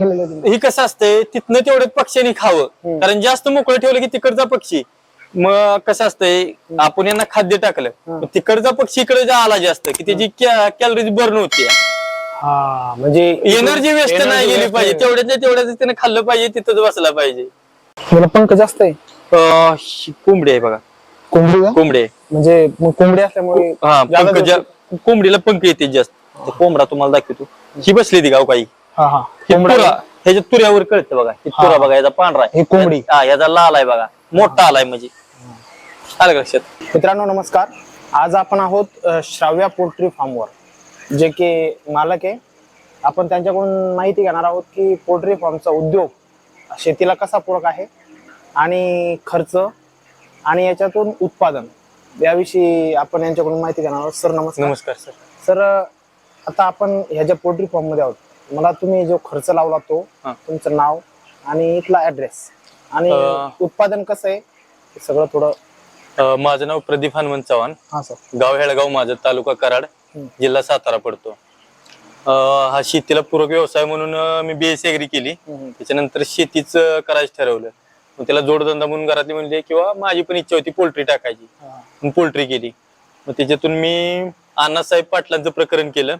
ही कसं असतंय तिथनं तेवढ्यात पक्ष्यांनी खावं. कारण जास्त मोकळं ठेवलं की तिकडचा पक्षी. मग कसं असतंय आपण यांना खाद्य टाकलं. तिकडचा पक्षी इकडे जे आला जास्त की त्याची कॅलरीज बर्न होती. हा म्हणजे एनर्जी वेस्ट नाही गेली पाहिजे. नाही. तेवढ्याच्या तेवढ्याच त्याने खाल्लं पाहिजे तिथंच बसला पाहिजे. याला पंख जास्त आहे? कोंबडी आहे बघा. कोंबडी कोंबडी आहे. म्हणजे कोंबडी असल्यामुळे हा कोंबडीला पंख येते जास्त. ते कोंबडा तुम्हाला दाखवतो. ही बसली ती गाव काही हा हा. ही तुरा ह्याच्या तुऱ्यावर कळतं बघा ही. तुरा बघा याचा पांढरा आहे. ही कोंबडी. हा याचा लाल आहे बघा. मोठा आलाय म्हणजे. आलं का लक्षात? मित्रांनो नमस्कार. आज आपण आहोत अ, श्राव्या पोल्ट्री फार्मवर. जे की मालक आहे. आपण त्यांच्याकडून माहिती घेणार आहोत की पोल्ट्री फार्मचा उद्योग शेतीला कसा पूरक आहे आणि खर्च आणि याच्यातून उत्पादन याविषयी आपण यांच्याकडून माहिती घेणार आहोत. सर नमस्कार. नमस्कार सर. सर आता आपण ह्या ज्या पोल्ट्री फार्ममध्ये आहोत मला तुम्ही जो खर्च लावला तो हा. तुमचं नाव आणि इथला ऍड्रेस आणि अ, उत्पादन कसं आहे? सगळं थोडं अं, माझं नाव प्रदीप हनुमंत चव्हाण. हा सर. गाव हेळगाव माझं तालुका कराड हम्म. जिल्हा सातारा पडतो. अं, हा शेतीला पूरक व्यवसाय म्हणून अं, मी बीएस एग्री केली. त्याच्यानंतर शेतीच करायचं ठरवलं. मग त्याला जोडधंदा म्हणून घरातली म्हणले किंवा माझी पण इच्छा होती पोल्ट्री टाकायची. पोल्ट्री केली. मग त्याच्यातून मी अण्णासाहेब पाटलांचं प्रकरण केलं.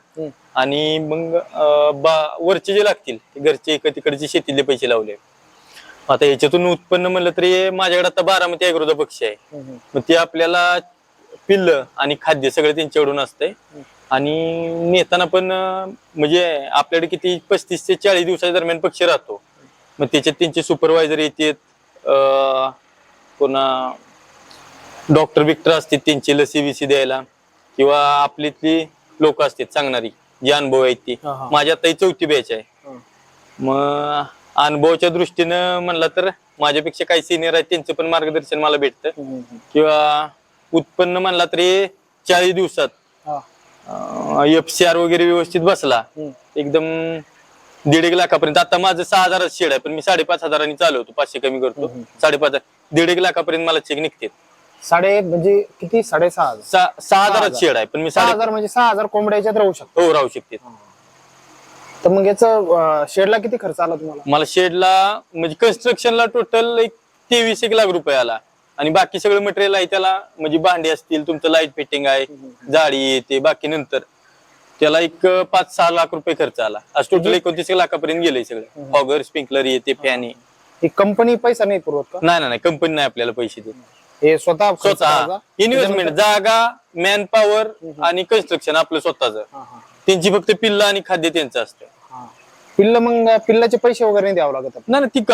आणि मग वरचे जे लागतील घरचे इकडे तिकडचे शेतीतले पैसे लावले. आता याच्यातून उत्पन्न म्हणलं तरी माझ्याकडे आता बारामती अग्रोदा पक्षी आहे. मग ते आपल्याला पिल्ल आणि खाद्य सगळं त्यांच्याकडून असतंय. आणि नेताना पण म्हणजे आपल्याकडे किती पस्तीस ते चाळीस दिवसाच्या दरम्यान पक्षी राहतो. मग त्याच्यात त्यांचे सुपरवायझर येतात पुन्हा डॉक्टर बिक्टर असतात त्यांची लसी विसी द्यायला. किंवा आपलीतली लोक असतात सांगणारी जी अनुभव आहेत ती. हा, हा. माझ्या आता ही चौथी बॅच आहे. मग अनुभवाच्या दृष्टीनं म्हणलं तर माझ्यापेक्षा काही सिनियर आहेत त्यांचं पण मार्गदर्शन मला भेटतं. किंवा उत्पन्न म्हणला तरी चाळीस दिवसात. एफ सी आर वगैरे व्यवस्थित बसला. एकदम दीड एक लाखापर्यंत. आता माझं सहा हजाराचं शेड आहे पण मी साडेपाच हजारांनी चालवतो पाचशे कमी करतो. साडेपाच दीड एक लाखापर्यंत मला चेक निघते साडे म्हणजे किती? साडेसहा हजार. सहा सहा हजार. शेड आहे पण मी सहा साडे हजार म्हणजे सहा हजार कोंबड्या याच्यात राहू शकतो. हो राहू शकते. तर मग याचं शेडला किती खर्च आला तुम्हाला? मला शेडला म्हणजे कन्स्ट्रक्शनला टोटल एक तेवीस एक लाख रुपये आला. आणि बाकी सगळं मटेरियल आहे त्याला म्हणजे भांडी असतील तुमचं लाइट फिटिंग आहे जाळी येते बाकी नंतर. त्याला एक अं, पाच सहा लाख रुपये खर्च आला. आज टोटल एकोणतीस लाखापर्यंत गेले सगळं. हॉगर स्प्रिंकलर येते फॅन आहे. ही कंपनी पैसा नाही पुरवत का? नाही नाही, नाही. कंपनी नाही आपल्याला पैसे देत. हे स्वतः स्वतः? इन्व्हेस्टमेंट जागा मॅन पॉवर आणि कन्स्ट्रक्शन आपलं स्वतःच त्यांची फक्त पिल्ल आणि खाद्य त्यांचं असतं. पिल्ल मग पिल्लाचे पैसे वगैरे नाही द्यावं लागत आपल्याला? नाही ती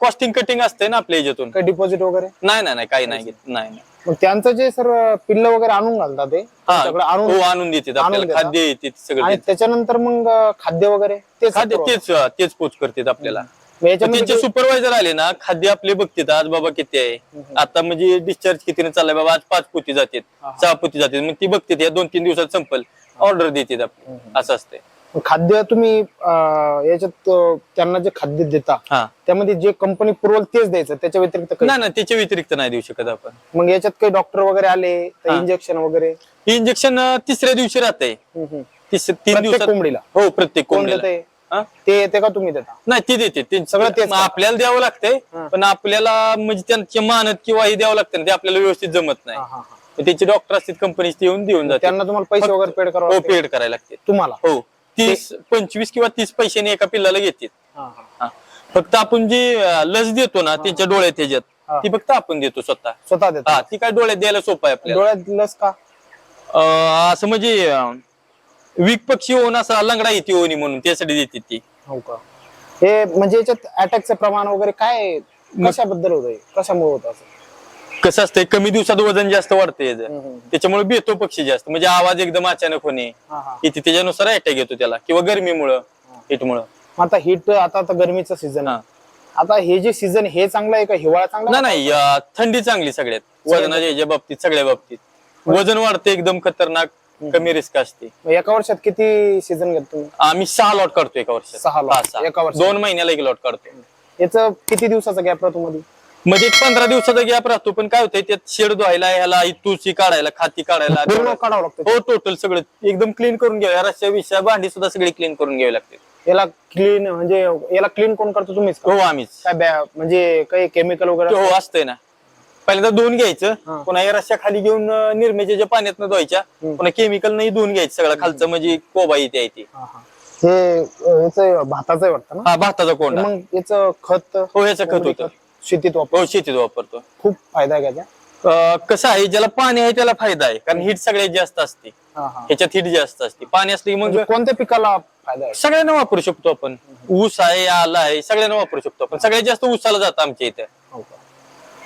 कॉस्टिंग कटिंग असते ना आपल्या याच्यातून डिपॉझिट वगैरे नाही नाही नाही काही नाही नाही मग त्यांचं जे सर पिल्ल वगैरे आणून घालतात ते सगळं आणून हो आणून देतात आपल्याला. खाद्य येते सगळं. त्याच्यानंतर मग खाद्य वगैरे तेच खाद्य. तेच तेच पोच करतात आपल्याला त्यांचे सुपरवायझर आले ना खाद्य आपले बघतात आज बाबा किती आहे. आता म्हणजे डिस्चार्ज कितीने चाललाय बाबा आज पाच पोती जातात सहा पोती जातात. मग ती बघतात या दोन तीन दिवसात संपल. ऑर्डर देतात आपली. असं असते खाद्य तुम्ही याच्यात त्यांना जे खाद्य देता हा. त्यामध्ये जे कंपनी पुरवल तेच द्यायचं त्याच्या व्यतिरिक्त नाही ना त्याच्या व्यतिरिक्त नाही देऊ शकत आपण. मग याच्यात काही डॉक्टर वगैरे आले. इंजेक्शन वगैरे? इंजेक्शन तिसऱ्या दिवशी राहते. तीन दिवसात कोंबडीला? हो प्रत्येक कोंबडीला. हा? ते येते का तुम्ही देता नाही ती देते ते सगळं तेच मग आपल्याला द्यावं लागतंय हा. पण आपल्याला म्हणजे त्यांची मानत किंवा हे द्यावं लागतं ना, ते आपल्याला व्यवस्थित जमत नाही हा, हा, हा. मग त्याचे डॉक्टर असतात कंपनीचे ते येऊन देऊन जाते त्यांना तुम्हाला पैसे वगैरे पेड करावं हो लागते? पेड करायला लागते तुम्हाला हो तीस पंचवीस किंवा तीस पैशाने एका पिल्लाला घेतात हा, हा. हा. फक्त आपण जी अं, लस देतो ना त्यांच्या डोळ्यात हा. ह्याच्यात ती फक्त आपण देतो स्वतः स्वतः देता हा ती काय डोळ्यात द्यायला सोपं आहे आपल्याला डोळ्यात लस का अं, असं म्हणजे अं, वीक पक्षी होऊन असा लंगडा येते ओणी म्हणून त्यासाठी देते ती. हो का? हे म्हणजे याच्यात अटॅकचं प्रमाण वगैरे काय कशाबद्दल होत कशामुळे होत असं? कसं असतंय कमी दिवसात वजन जास्त वाढतं याचं. हम्म, हम्म. त्याच्यामुळे बेतो पक्षी जास्त. म्हणजे आवाज एकदम अचानक होणे हा, हा. इथे त्याच्यानुसार अटॅक येतो त्याला किंवा गरमीमुळं हिटमुळं मग आता हिट आता आता गरमीचं सीझन हा. आता हे जे सीझन हे चांगलं आहे का? हिवाळा चांगला नाही नाही अं, थंडी चांगली सगळ्यात. वजनाच्या ह्याच्या बाबतीत सगळ्या बाबतीत. वजन वाढते एकदम खतरनाक. कमी रिस्क असते. मग एका वर्षात किती सीझन घेत तुम्ही? आम्ही सहा लॉट काढतो एका वर्षात. सहा lot. हा, सहा. एका वर्षात. दोन महिन्याला एक लॉट काढतो याचं किती दिवसाचा गॅप राहतो मध्ये मध्ये एक पंधरा दिवसाचा गॅप राहतो पण काय होतंय त्यात शेड धुवायला ह्याला तुळशी काढायला खाती काढायला पूर्ण काढावं लागतं. हो टोटल सगळं. एकदम क्लीन करून घ्यावे. रस्त्या विषया भांडी सुद्धा सगळी क्लीन करून घ्यावी लागते. याला क्लीन म्हणजे याला क्लीन कोण करतो तुम्हीच का? हो आम्हीच. काय बॅ- म्हणजे काही केमिकल वगैरे हो असतंय ना. पहिल्यांदा धुवून. घ्यायचं. पुन्हा या रस्त्या खाली घेऊन निरमेच्या पाण्यात धुवायच्या पुन्हा केमिकल नाही धुवून घ्यायचं सगळं. खालचं म्हणजे कोबा येते आहे ती. हा, याच भाताचं आहे वाटतं ना? हा भाताचा कोंडा. मग याचं खत हो याचं खत होतं. शेतीत वापर हो शेतीत वापरतो. खूप फायदा आहे त्याचा? कसं आहे ज्याला पाणी आहे त्याला फायदा आहे. कारण हीट सगळ्यात जास्त असते. ह्याच्यात हीट जास्त असते. पाणी असलं की मग म्हणजे कोणत्या पिकाला फायदा आहे? सगळ्यांना वापरू शकतो आपण. ऊस आहे आला आहे सगळ्यांना वापरू शकतो आपण. सगळ्यात जास्त ऊसाला जातं आमच्या इथे?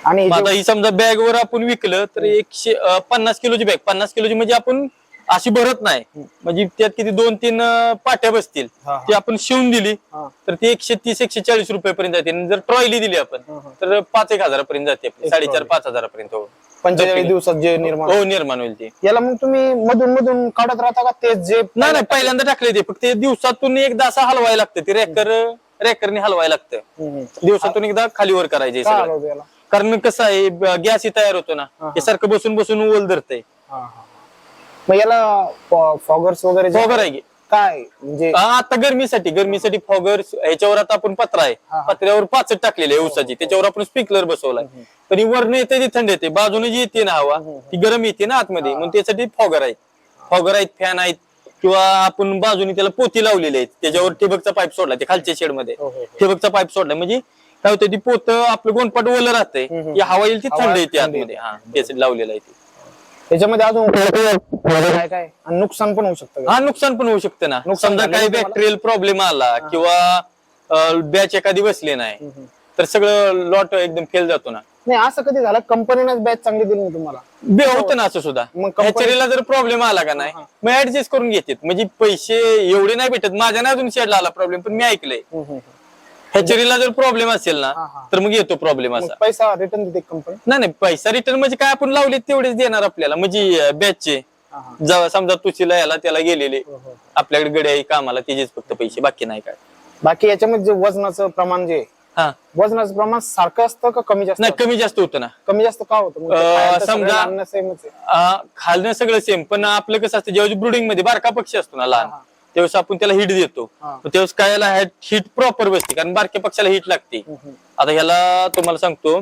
आणि हे मग आता ही समजा बॅग वर आपण विकलं तर एकशे अं, पन्नास किलोची बॅग पन्नास किलोची म्हणजे आपण अशी भरत नाही. म्हणजे त्यात किती दोन तीन अं, पाट्या बसतील. हा, हा. ती आपण शिवून दिली हा. तर ती एकशे तीस एकशे चाळीस रुपये पर्यंत जाते. आणि जर ट्रॉयली दिली आपण हा, हा. तर पाच एक हजारापर्यंत जाते आपली. एक साडेचार trolley. पाच हजारापर्यंत हो. पंचेचाळीस दिवसात जे निर्माण हो निर्माण होईल ते. याला मग तुम्ही मधून मधून काढत राहता का? ते जे नाही नाही पहिल्यांदा टाकले ते. फक्त ते दिवसातून एकदा असं हलवायला लागतं. ते रॅकर रॅकरने हलवायला लागतं. हम्म, हम्म. दिवसातून एकदा खालीवर करायचे याला? कारण कसं आहे गॅस तयार होतो ना. हा. हे. सारखं बसून बसून ओल धरतंय. हा, हा. मग याला फॉगर्स वगैरे जे फॉगर आहे की? काय म्हणजे हा, आता गरमीसाठी गरमीसाठी फॉगर ह्याच्यावर आता आपण पत्रा आहे. हा. पत्र्यावर पाचट टाकलेली आहे ऊसाची. त्याच्यावर आपण स्प्रिंकलर बसवलाय. पण ही वरण येते ती थंड येते. बाजूने जी येते ना हवा ती गरम येते ना आतमध्ये. म्हणून त्यासाठी फॉगर आहेत. फॉगर आहेत फॅन आहेत. किंवा आपण बाजूने त्याला पोती लावलेली आहेत. त्याच्यावर ठिबकचा पाईप सोडला ते खालच्या शेडमध्ये हो, हो, हो. ठिबकचा पाईप सोडला. म्हणजे काय होतं ती पोत आपलं गोंडपाट ओलं राहतंय. हम्म. ती हवा येईल ती हवा थंड येते थंड आतमध्ये हा त्यासाठी लावलेलं आहे ते. त्याच्यामध्ये अजून काय काय? आणि नुकसान पण होऊ शकतं का? हा नुकसान पण होऊ शकतं ना. नुकसान समजा झालं काही? बॅक्टेरियल प्रॉब्लेम आला किंवा बॅच एखादी बसली नाही हम्म. तर सगळं लॉट एकदम फेल जातो ना. नाही असं कधी झालं? कंपनीनेच बॅच चांगली दिली नाही तुम्हाला? बे होतं ना असं सुद्धा. मग company- हॅचरीला जर प्रॉब्लेम आला का नाही मग ऍडजस्ट करून घेतात. म्हणजे पैसे एवढे नाही भेटत. माझ्या नाही अजून शेडला आला प्रॉब्लेम पण मी ऐकलंय. हम्म, हम्म. हॅचरीला जर प्रॉब्लेम असेल ना हा, हा. तर मग येतो प्रॉब्लेम मग असा. पैसा रिटर्न देते कंपनी नाही नाही पैसा रिटर्न म्हणजे काय आपण लावले तेवढेच देणार आपल्याला. म्हणजे बॅचचे हा, हा. जेव्हा समजा तुशीला याला त्याला गेलेले. हो, हो. आपल्याकडे गडी आहे कामाला त्याचेच फक्त पैसे बाकी नाही काय. बाकी याच्यामध्ये जे वजनाचं प्रमाण जे हा. वजनाचं प्रमाण सारखं असतं का कमी जास्त? नाही कमी जास्त होतं ना. कमी जास्त का होतं? मग ते अं, खायला तर समजा- अन्न same च आहे. आ, खालणं सगळं सेम पण आपलं कसं असतं ज्यावेळेस ब्रुडिंगमध्ये बारका पक्षी असतो ना लहान. हा. त्यावेळेस आपण त्याला हिट देतो. हा. त्यावेळेस काय याला हिट प्रॉपर बसते कारण बारक्या पक्षाला हिट लागते. हम्म. आता ह्याला तुम्हाला सांगतो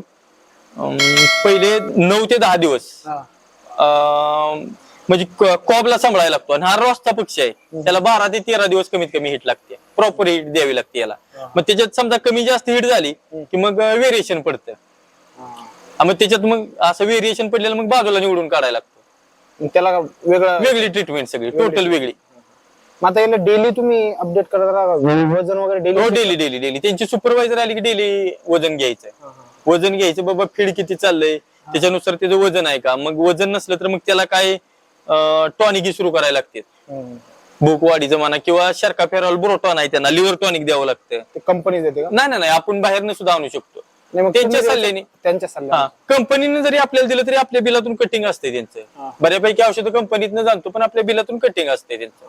अं, पहिले नऊ ते दहा दिवस. हा. अं, म्हणजे क- कॉबला सांभाळायला लागतो. आणि हा रोजचा पक्षी आहे. त्याला बारा ते तेरा दिवस कमीत कमी हिट लागते. प्रॉपर हिट द्यावी लागते याला. मग त्याच्यात समजा कमी जास्त हिट झाली की मग व्हेरिएशन पडतं. हा. हा, मग त्याच्यात मग असं व्हेरिएशन पडलेलं मग बाजूला निवडून काढायला लागतं. मग त्याला वेगळं वेगळी ट्रीटमेंट सगळी टोटल वेगळी. मग आता याला डेली तुम्ही अपडेट करत राहा वजन वगैरे हो डेली डेली डेली डेली त्यांची सुपरवायझर आली की डेली वजन घ्यायचं वजन घ्यायचं बाबा फीड किती चाललंय? त्याच्यानुसार त्याचं वजन आहे का? मग वजन नसलं तर मग त्याला काय टॉनिक सुरू करायला लागते भूक वाढीचं म्हणा किंवा शर्का फेरॉल ब्रोटॉन आहे त्यांना लिव्हर टॉनिक द्यावं लागतं. ते कंपनी देते का? नाही नाही नाही. आपण बाहेरनं सुद्धा आणू शकतो. नाही मग त्यांच्या तुम्ही सल्ल्याने. त्यांच्या सल्ल्याने. हा. कंपनीने जरी आपल्याला दिलं तरी आपल्या बिलातून कटिंग असते हा. त्यांचं बऱ्यापैकी औषधं कंपनीतनं जाणतो पण आपल्या बिलातून कटिंग असते त्यांचं.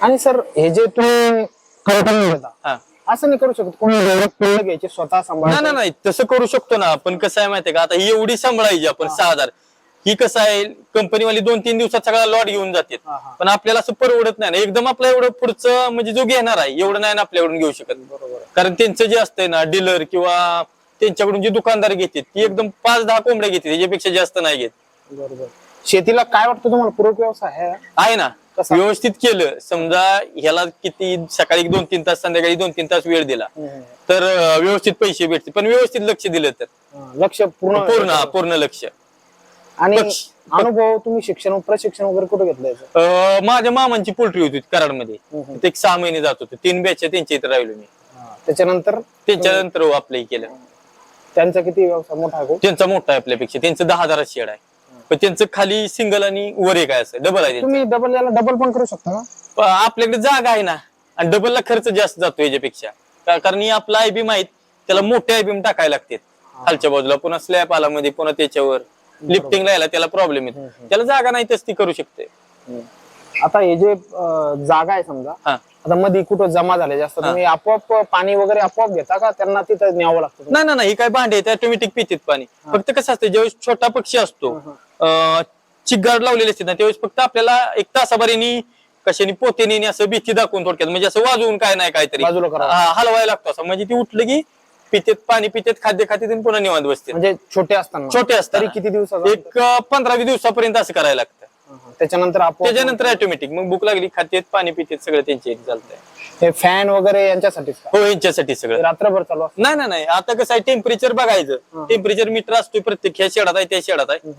आणि सर हे जे तुम्ही हा. असं नाही करू शकत. कोणी एवढं घ्यायची स्वतः सांभाळ नाही नाही तसं करू शकतो ना पण कसं आहे माहितीये का? आता ही एवढी सांभाळायची आपण सहा हजार ही कसं आहे कंपनीवाली दोन तीन दिवसात सगळा लॉट घेऊन जाते. पण आपल्याला असं परवडत नाही ना. एकदम आपलं एवढं पुढचं म्हणजे जो घेणार आहे एवढं नाही ना आपल्याकडून घेऊ शकत. बरोबर. कारण त्यांचं जे असतंय ना डीलर किंवा त्यांच्याकडून जे दुकानदार घेतात ती एकदम पाच दहा कोंबड्या घेते त्याच्यापेक्षा जास्त नाही घेत. बरोबर. शेतीला काय वाटतं तुम्हाला? पूरक व्यवसाय आहे? आहे ना? व्यवस्थित केलं. समजा ह्याला किती सकाळी दोन तीन तास संध्याकाळी दोन तीन तास वेळ दिला. तर व्यवस्थित पैसे भेटतील. पण व्यवस्थित लक्ष दिलं तर. लक्ष पूर्ण पूर्ण पूर्ण लक्ष. आणि अनुभव तुम्ही शिक्षण प्रशिक्षण वगैरे कुठे घेतलं माझ्या मामांची पोल्ट्री होती कराडमध्ये. हम्म. ते एक सहा महिने जात होते. तीन बॅच त्यांच्या इथे राहिलो मी. त्याच्यानंतर? त्याच्यानंतर आपलं हे केलं. त्यांचा किती व्यवसाय? मोठा? त्यांचा मोठा आहे आपल्यापेक्षा. त्यांचं दहा हजार शेड आहे. पण त्यांचं खाली सिंगल आणि वर एक आहे असं डबल आहे त्यांचं. तुम्ही डबल याला डबल पण करू शकता का? आपल्याकडे जागा आहे ना आणि डबलला खर्च जास्त जातो याच्यापेक्षा. का- कारण ही आपला आयबीम आहेत त्याला मोठे आयबीम टाकायला लागतात. खालच्या बाजूला पुन्हा स्लॅब आला मध्ये पुन्हा त्याच्यावर. लिफ्टिंगला यायला त्याला प्रॉब्लेम येतो त्याला जागा नाही तस ती करू शकते. आता हे जे अं, जागा आहे समजा हा. आता मध्ये कुठं जमा झाले जास्त तुम्ही आपोआप पाणी वगैरे आपोआप घेता का? त्यांना तिथं न्यावं लागतं नाही नाही नाही ही काय भांडे आहेत ऑटोमॅटिक पितात पाणी. फक्त कसं असतं ज्यावेळेस छोटा पक्षी असतो चिग्गाड लावलेले असते ना त्यावेळेस फक्त आपल्याला एक तासाभरानी कशाने पोतेने असं भीती दाखवून थोडक्यात म्हणजे असं वाजवून काय नाही काहीतरी. बाजूला. हा, हलवायला लागतो असं. म्हणजे ती उठलं की पितेत पाणी पितेत खाद्य आणि पुन्हा निवांत बसते. म्हणजे छोटे असताना. छोटे असतात तरी किती दिवसाचा एक पंधरा वीस दिवसापर्यंत असं करायला लागतं. हा. त्याच्यानंतर आपण त्याच्यानंतर ऑटोमॅटिक मग भूक लागली खातेत पाणी पितेत सगळं त्यांचे चालतंय हे फॅन वगैरे यांच्यासाठीच का? हो यांच्यासाठी सगळं. रात्रभर चालू असतं? नाही नाही नाही. आता कसं आहे टेम्परेचर बघायचं. टेम्परेचर मीटर असतो प्रत्येक. ह्या शेडात आहे त्या शेडात आहे.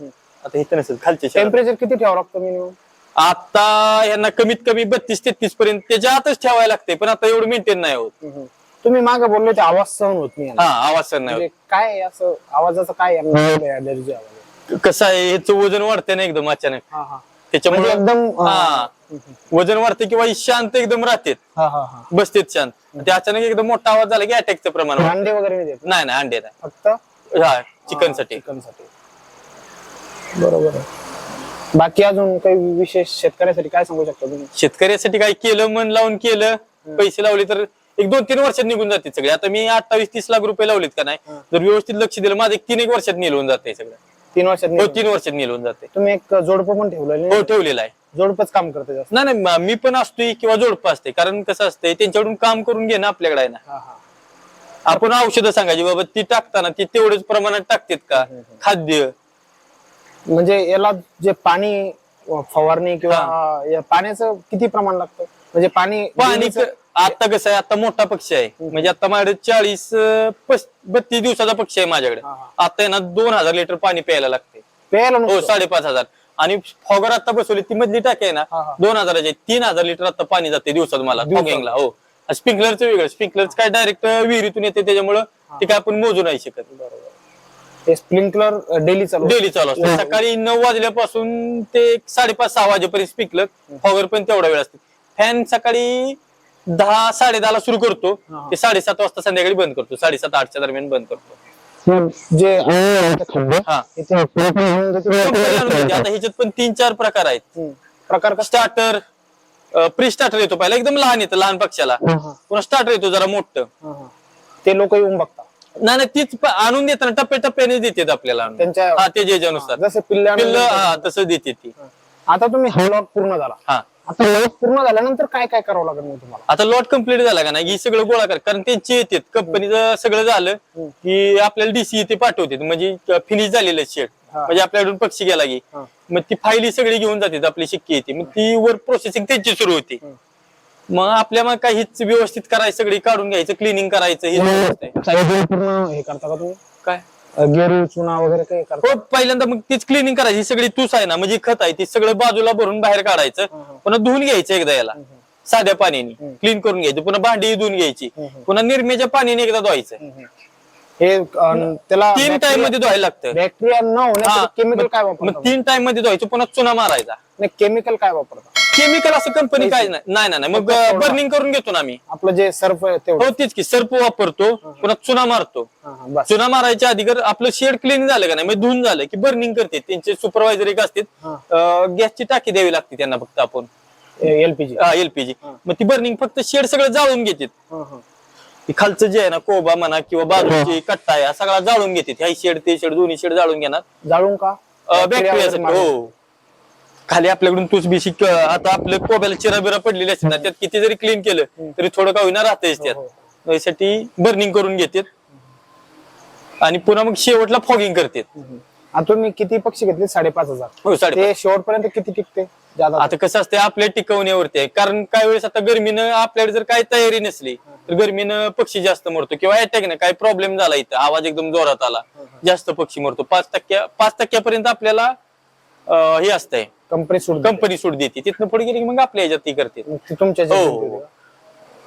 आता इथं नसेल खालच्या टेम्परेचर किती ठेवावं लागतं मिनिमम आता यांना कमीत कमी बत्तीस तेहतीस पर्यंत त्याच्या आतच ठेवायला लागते पण आता एवढं मेंटेन नाही होत. तुम्ही मागे बोलले ते आवाज सहन होत नाही यांना. हा आवाज सर नाही म्हणजे काय आहे असं आवाजाचं काय आवाज होत कसं आहे ह्याचं वजन वाढते ना एकदम अचानक. हा हा. त्याच्यामुळे म्हणजे एकदम हा. वजन वाढते किंवा ही शांत एकदम राहते हा हा हा. बसतेत शांत. ते अचानक एकदम मोठा आवाज झाला की अटॅकचं प्रमाण वाढतं. अंडे वगैरे नाही देत. नाही नाही अंडे नाही. फक्त हा चिकनसाठी चिकनसाठी बरोबर आहे. बाकी अजून काही विशेष शेतकऱ्यासाठी काय सांगू शकता तुम्ही? शेतकऱ्यासाठी काय केलं मन लावून केलं पैसे लावले तर एक दोन तीन वर्षात निघून जाते सगळे. आता मी अठ्ठावीस तीस लाख रुपये लावलेत का नाही? जर व्यवस्थित लक्ष दिलं माझं एक तीन एक वर्षात निलवून जाते सगळं. तीन वर्षात हो. तीन वर्षात निलवून जाते तुम्ही एक जोडपं पण ठेवलेलं हो ठेवलेलं आहे. जोडपच काम करते जास्त. नाही नाही म- मी पण असतोय किंवा जोडपं असते कारण कसं असतंय त्यांच्याकडून काम करून घेणं आपल्याकडे आहे ना. हा हा. आपण औषधं सांगायची बाबा ती टाकताना ती तेवढ्याच प्रमाणात टाकतात का? खाद्य म्हणजे याला जे पाणी फवारणी किंवा या पाण्याचं किती प्रमाण लागतं? म्हणजे पाणी पाणी आता कसं आहे आता मोठा पक्षी आहे. म्हणजे आता माझ्याकडे चाळीस बत्तीस दिवसाचा पक्षी आहे माझ्याकडे. आता आहे ना दोन हजार लिटर पाणी प्यायला लागते प्यायला हो? साडेपाच हजार. आणि फॉगर आता बसवली ती मधली टाकी आहे ना. दोन हजाराची. तीन हजार लिटर आता पाणी जाते दिवसात मला? फॉगिंगला. हो. स्प्रिंकलरचं वेगळं. स्प्रिंकलरचं काय डायरेक्ट विहिरीतून येते त्याच्यामुळं ते काय आपण मोजू नाही शकत. हे स्प्रिंकलर डेली चालू डेली चालू असतं. सकाळी नऊ वाजल्यापासून ते एक साडेपाच सहा वाजेपर्यंत स्पिकलर फॉगर पण तेवढा वेळ असते. फॅन सकाळी दहा साडे दहाला सुरू करतो. हा. ते साडेसात वाजता संध्याकाळी बंद करतो. साडेसात आठच्या दरम्यान बंद करतो. जे हा. देते. आता ह्याच्यात पण तीन चार प्रकार आहेत. प्रकार स्टार्टर प्री स्टार्टर येतो पहिला. एकदम लहान येतं लहान पक्षाला हा, हा, पुन्हा स्टार्टर येतो जरा मोठं. हा, हा. ते लोक येऊन बघतात. नाही नाही तीच आणून देताना टप्प्याटप्प्याने देतात आपल्याला आणून. त्यांच्या हा जसे पिल्ले आणून पिल्ल देतात. हा तसं देते ती. आता तुम्ही हा लॉट पूर्ण झाला. हा. आता लॉट पूर्ण झाल्यानंतर काय काय करावं लागेल मग तुम्हाला? आता लॉट कंप्लीट झाला का नाही? ही सगळं गोळा कर. कारण त्यांची येतात. कंपनीचं सगळं झालं की आपल्याला डीसी ते पाठवते म्हणजे फिनिश झालेलं शेड हा. म्हणजे आपल्याकडून पक्षी गेला की. हा. मग ती फाईल ही सगळी घेऊन जाते आपली शिक्की येते. मग ती वर प्रोसेसिंग त्यांची सुरू होती. मग आपल्या मग काही हीच व्यवस्थित करायचं सगळी काढून घ्यायचं क्लिनिंग करायचं हे. साईडवर पूर्ण हे करता का तुम्ही? काय? अ, गेरू चुना वगैरे काही करता? हो पहिल्यांदा मग तीच क्लिनिंग करायची ही सगळी तूस आहे ना म्हणजे खत आहे ती सगळं बाजूला भरून बाहेर काढायचं पुन्हा धुवून घ्यायचं एकदा याला साध्या पाण्याने क्लीन करून घ्यायचं पुन्हा भांडी धुवून घ्यायची पुन्हा निर्मेच्या पाण्याने एकदा धुवायचं. हे अ, त्याला तीन टाइममध्ये धुवायला लागतं. बॅक्टेरिया न. होण्यासाठी केमिकल काय मग तीन टाइममध्ये धुवायचं पुन्हा चुना मारायचा. नाही केमिकल काय वापरता? केमिकल असं कंपनी काय नाही नाही नाही, नाही. मग बर्निंग करून घेतो ना आम्ही. आपलं जे सर्फ आहे तेवढं. हो तीच की सर्प वापरतो पुन्हा चुना मारतो. हा, हा, बस. चुना मारायच्या आधी जर आपलं शेड क्लीन झालं का नाही म्हणजे धुवून झालं की बर्निंग करते त्यांचे सुपरवायझर एक असतात हा. गॅसची टाकी द्यावी लागते त्यांना फक्त आपण. एलपीजी एलपीजी मग ती बर्निंग फक्त शेड सगळं जाळून घेतात. हा खालचं जे आहे ना कोबा म्हणा किंवा बाजूची कट्टा आहे हा सगळा जाळून घेते. ह्या शेड ते शेड दोन्ही शेड जाळून घेणार. जाळून का? बॅक्टेरियासाठी हो. खाली आपल्याकडून तूच बिशी आता आपलं कोब्याला चिरा बिरा पडलेली असते ना त्यात किती जरी क्लीन केलं तरी थोडं का होईना राहतेच त्यात. त्यासाठी बर्निंग करून घेतात. आणि पुन्हा मग शेवटला फॉगिंग करतात. आता तुम्ही किती पक्षी घेतले? साडेपाच हजार. हो साडे ते शेवटपर्यंत किती टिकते? जादा आता कसं असते आपल्या टिकवण्यावरती आहे. कारण काही वेळेस आता गरमीनं आपल्याकडे जर काही तयारी नसली तर गरमीनं पक्षी जास्त मरतो किंवा अटॅकनं काही प्रॉब्लेम झाला इथं. आवाज एकदम जोरात आला. जास्त पक्षी मरतो. पाच टक्क्या पाच टक्क्यापर्यंत आपल्याला अं, हे असतंय. कंपनी सूट. कंपनी सूट देते. तिथनं पुढे गेली की मग आपल्या ह्याच्यात ती करते. तुमच्या हो, हो, हो.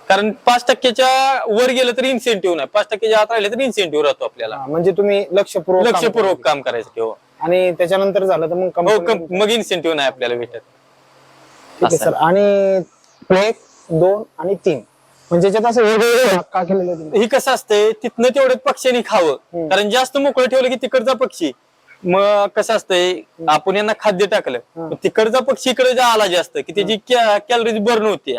कारण पाच टक्क्याच्या वर गेलं तर इन्सेंटिव्ह नाही. पाच टक्क्याच्या आत राहिलं तर इन्सेंटिव्ह राहतो आपल्याला. हा, म्हणजे तुम्ही लक्षपूर्वक काम लक्षपूर्वक काम करायचं हो. करा. आणि त्याच्यानंतर झालं तर मग हो कंपनी कं- मग इन्सेंटिव्ह नाही आपल्याला भेटत. ठीक आहे सर. आणि एक दोन आणि तीन. म्हणजे याच्यात असं वेगवेगळे भाग का केलेले आहेत तुम्ही? ही कसं असतंय तिथनं तेवढं पक्ष्यांनी खावं. कारण जास्त मोकळं ठेवलं की तिकडचा पक्षी. मग कसं असतंय आपण यांना खाद्य टाकलं. मग तिकडचा पक्षी इकडे जा आला जास्त की त्याची कॅलरीज बर्न होते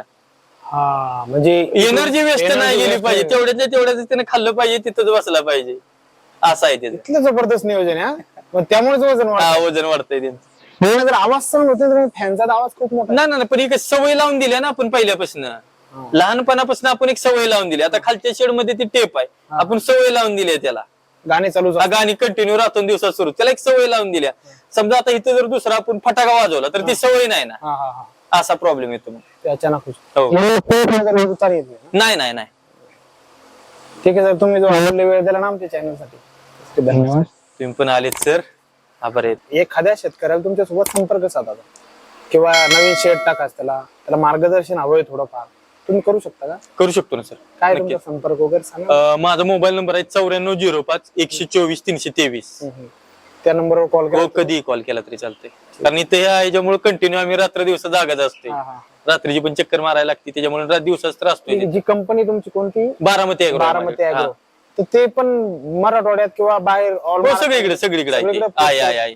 हा म्हणजे एनर्जी वेस्ट नाही गेली पाहिजे. नाही. तेवढ्याच्या तेवढ्याच त्याने खाल्लं पाहिजे तिथंच बसला पाहिजे. असं आहे त्याचं. इतकं जबरदस्त नियोजन आहे हा. मग त्यामुळेच वजन वाढतं हा वजन वाढतंय त्यांचं. जर आवाज होते तर फॅनचा आवाज खूप मोठा नाही नाही पण एक सवय लावून दिल्या ना आपण पहिल्यापासून. लहानपणापासून आपण एक सवय लावून दिली. आता खालच्या शेडमध्ये ती टेप आहे. आपण सवय लावून दिली आहे त्याला. गाणे चालू हा गाणी कंटिन्यू राहतो दिवसात सुरू. त्याला एक सवय लावून दिल्या समजा आता इथं जर दुसरा आपण फटाका वाजवला तर ती सवय नाही ना. हा हा हा. असा प्रॉब्लेम येतो मग. अचानक हो. येत नाही ना. नाही नाही नाही. ठीक आहे सर. तुम्ही जो वेळ दिला ना आमच्या चॅनलसाठी. धन्यवाद. तुम्ही पण आलेत सर. आभार आहेत. एखाद्या शेतकऱ्याला तुमच्यासोबत संपर्क साधायचा किंवा नवीन शेड टाकायचं त्याला. त्याला मार्गदर्शन हवंय थोडंफार. तुम्ही करू शकता का करू शकतो ना सर काय. तुमचा संपर्क वगैरे सांगा अं, माझा मोबाईल नंबर आहे चौऱ्याण्णव झिरो पाच एकशे चोवीस तीनशे तेवीस हम्म. त्या नंबरवर कॉल हो करा कधीही कॉल केला तरी चालतंय कारण इथे ह्या ह्याच्यामुळे कंटिन्यू आम्ही रात्र दिवस जागाच असतोय हा, हा. रात्रीची पण चक्कर मारायला लागते त्याच्यामुळे दिवसाच त्रास ती जी कंपनी तुमची कोणती बारामती agro आहे बारामती. अॅग्रो तर ते पण मराठवाड्यात किंवा बाहेर हा. हो सगळीकडे सगळीकडे आहे ते. सगळीकडे आहे आहे आहे